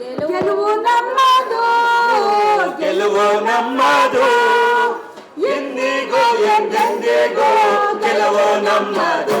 ಗೆಲುವು ನಮ್ಮದು ಗೆಲುವು ನಮ್ಮದು ಎಂದಿಗೂ ಎಂದೆಂದಿಗೂ ಗೆಲುವು ನಮ್ಮದು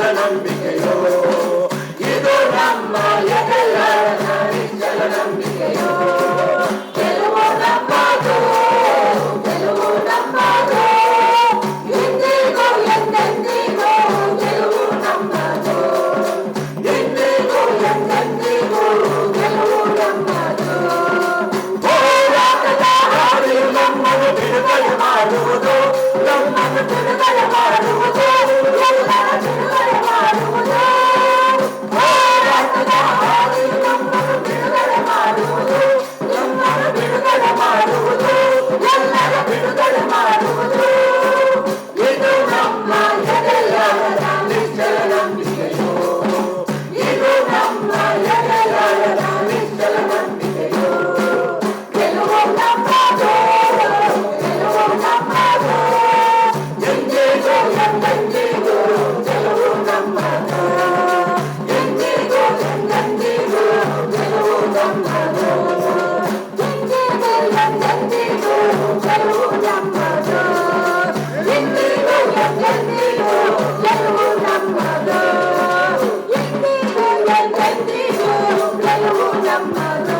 la la la la la la Mama.